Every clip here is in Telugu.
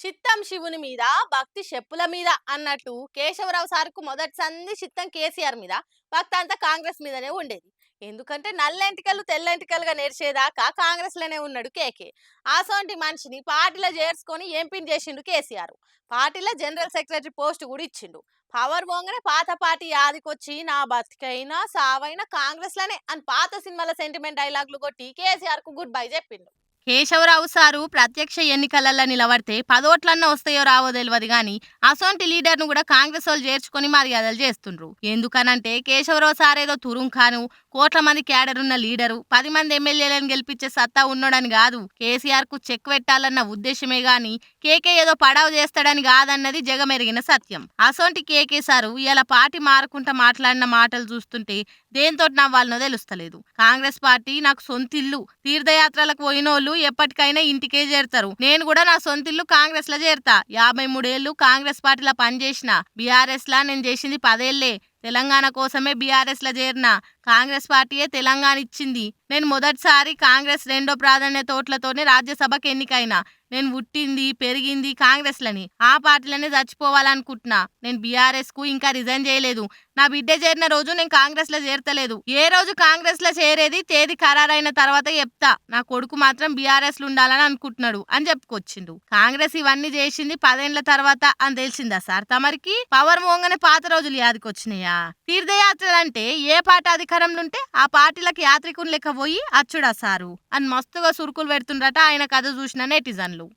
చిత్తం శివుని మీద భక్తి చెప్పుల మీద అన్నట్టు కేశవరావు సార్కు మొదటి సంది చిత్తం కేసీఆర్ మీద భక్తి అంతా కాంగ్రెస్ మీదనే ఉండేది. ఎందుకంటే నల్లెంటికలు తెల్లెంటికలుగా నేర్చేదాకా కాంగ్రెస్లోనే ఉన్నాడు కేకే. ఆసోంటి మనిషిని పార్టీలో చేర్చుకొని ఎంపీని చేసిండు కేసీఆర్. పార్టీలో జనరల్ సెక్రటరీ పోస్ట్ కూడా ఇచ్చిండు. పవర్ పోగానే పాత పార్టీ యాదికొచ్చి నా బతికైనా సావైనా కాంగ్రెస్లోనే అని పాత సినిమాల సెంటిమెంట్ డైలాగులు కొట్టి కేసీఆర్కు గుడ్ బై చెప్పిండు. కేశవరావు సారు ప్రత్యక్ష ఎన్నికలలో నిలబడితే పదోట్లన్నా వస్తాయో రావో తెలియదు కానీ అసొంటి లీడర్ను కూడా కాంగ్రెస్ వాళ్ళు చేర్చుకొని మర్యాదలు చేస్తుండ్రు. ఎందుకనంటే కేశవరావు సార్ ఏదో తురుంఖాను కోట్ల మంది క్యాడర్ ఉన్న లీడరు పది మంది ఎమ్మెల్యేలను గెలిపించే సత్తా ఉన్నాడని కాదు కేసీఆర్కు చెక్ పెట్టాలన్న ఉద్దేశమే గాని కేకే ఏదో పడావు చేస్తాడని కాదన్నది జగమెరిగిన సత్యం. అసొంటి కేకే సారు ఇలా పార్టీ మారకుండా మాట్లాడిన మాటలు చూస్తుంటే దేంతో నవ్వాలనో తెలుస్తలేదు. కాంగ్రెస్ పార్టీ నాకు సొంతిల్లు. తీర్థయాత్రలకు పోయినోళ్ళు ఎప్పటికైనా ఇంటికే చేరుతారు. నేను కూడా నా సొంతిల్లు కాంగ్రెస్లో చేరుతా. యాభై మూడేళ్ళు కాంగ్రెస్ పార్టీలో పనిచేసిన బీఆర్ఎస్ లా నేను చేసింది పదేళ్ళే తెలంగాణ కోసమే బీఆర్ఎస్లో చేరిన కాంగ్రెస్ పార్టీయే తెలంగాణ ఇచ్చింది. నేను మొదటిసారి కాంగ్రెస్ రెండో ప్రాధాన్యత ఓట్లతోనే రాజ్యసభకు ఎన్నికైనా. నేను పుట్టింది పెరిగింది కాంగ్రెస్లని. ఆ పార్టీలనే చచ్చిపోవాలనుకుంటున్నా. నేను బీఆర్ఎస్కు ఇంకా రిజైన్ చేయలేదు. నా బిడ్డ చేరిన రోజు నేను కాంగ్రెస్లో చేరతలేదు. ఏ రోజు కాంగ్రెస్లో చేరేది తేదీ ఖరారైన తర్వాత చెప్తా. నా కొడుకు మాత్రం బీఆర్ఎస్లో ఉండాలని అనుకుంటున్నాడు అని చెప్పుకొచ్చిండు. కాంగ్రెస్ ఇవన్నీ చేసింది పదేళ్ళ తర్వాత అని తెలిసిందా సార్ తమరికి? పవర్ మోంగనే పాత రోజులు యాదికొచ్చినాయా? తీర్థయాత్రలంటే ఏ పార్టీ అధికారంలో ఉంటే ఆ పార్టీలకు యాత్రికులు లెక్క పోయి అచ్చుడా సారు? అని మస్తుగా సురుకులు పెడుతుండట ఆయన కథ చూసిన నెటిజన్లు.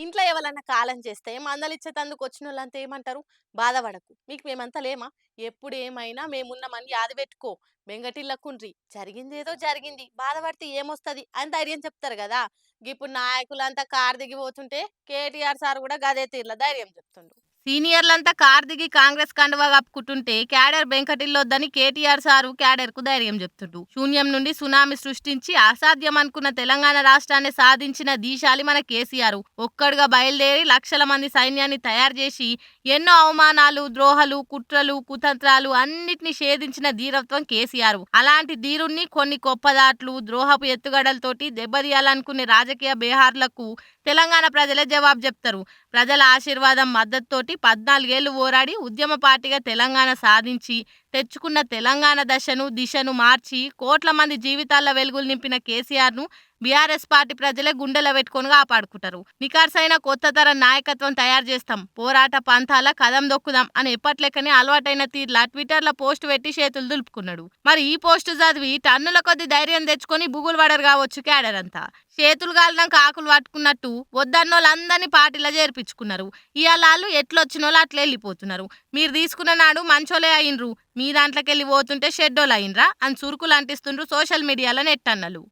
ఇంట్లో ఎవరన్నా కాలం చేస్తే మందలిచ్చేటందుకు వచ్చిన వాళ్ళంతా ఏమంటారు? బాధపడకు. మీకు మేమంతా లేమా? ఎప్పుడు ఏమైనా మేమున్నామని యాద పెట్టుకో. బెంగటిల్లకుండ్రి. జరిగింది ఏదో జరిగింది. బాధపడితే ఏమొస్తుంది? అని ధైర్యం చెప్తారు కదా! ఇప్పుడు నాయకులంతా కారు దిగిపోతుంటే కేటీఆర్ సార్ కూడా గదే తీర్ల ధైర్యం చెప్తుండ్రు సీనియర్లంతా కార్ దిగి కాంగ్రెస్ కండువా కప్పుకుంటుంటే క్యాడర్ వెంకటిల్లొద్దని కేటీఆర్ సారు క్యాడర్కు ధైర్యం చెప్తుండు. శూన్యం నుండి సునామీ సృష్టించి అసాధ్యం అనుకున్న తెలంగాణ రాష్ట్రాన్ని సాధించిన దీశాలి మన కేసీఆర్. ఒక్కడుగా బయలుదేరి లక్షల మంది సైన్యాన్ని తయారు చేసి ఎన్నో అవమానాలు ద్రోహాలు కుట్రలు కుతంత్రాలు అన్నిటిని షేధించిన ధీరత్వం కేసీఆర్. అలాంటి ధీరుణ్ణి కొన్ని కొప్పదాట్లు ద్రోహపు ఎత్తుగడలతోటి దెబ్బతీయాలనుకునే రాజకీయ బేహార్లకు తెలంగాణ ప్రజలే జవాబు చెప్తారు. ప్రజల ఆశీర్వాదం మద్దతుతోటి పద్నాలుగేళ్ళు పోరాడి ఉద్యమ పార్టీగా తెలంగాణ సాధించి తెచ్చుకున్న తెలంగాణ దశను దిశను మార్చి కోట్ల మంది జీవితాల్లో వెలుగులు నింపిన కేసీఆర్ను బీఆర్ఎస్ పార్టీ ప్రజలే గుండెలో పెట్టుకొని కాపాడుకుంటారు. నికార్సైన కొత్త తరం నాయకత్వం తయారు చేస్తాం. పోరాట పంథాల కదం దొక్కుదాం అని ఎప్పట్లెక్కనే అలవాటైన తీర్లా ట్విట్టర్లో పోస్ట్ పెట్టి చేతులు దులుపుకున్నాడు. మరి ఈ పోస్ట్ చదివి టన్నుల కొద్ది ధైర్యం తెచ్చుకొని బుగులు పడరు కావచ్చు క్యాడర్ అంతా. చేతులు గాలినాక ఆకులు పట్టుకున్నట్టు వద్దన్నోళ్ళందరినీ పార్టీలో చేర్పించుకున్నారు. ఇవాళ వాళ్ళు ఎట్లొచ్చిన అట్లా వెళ్ళిపోతున్నారు. మీరు తీసుకున్న నాడు మంచోలే అయినరు. మీ దాంట్లోకి వెళ్ళి పోతుంటే షెడ్డోలు అయినరా అని చురుకులు అంటిస్తుండ్రు సోషల్ మీడియాలో నెట్ అన్నలు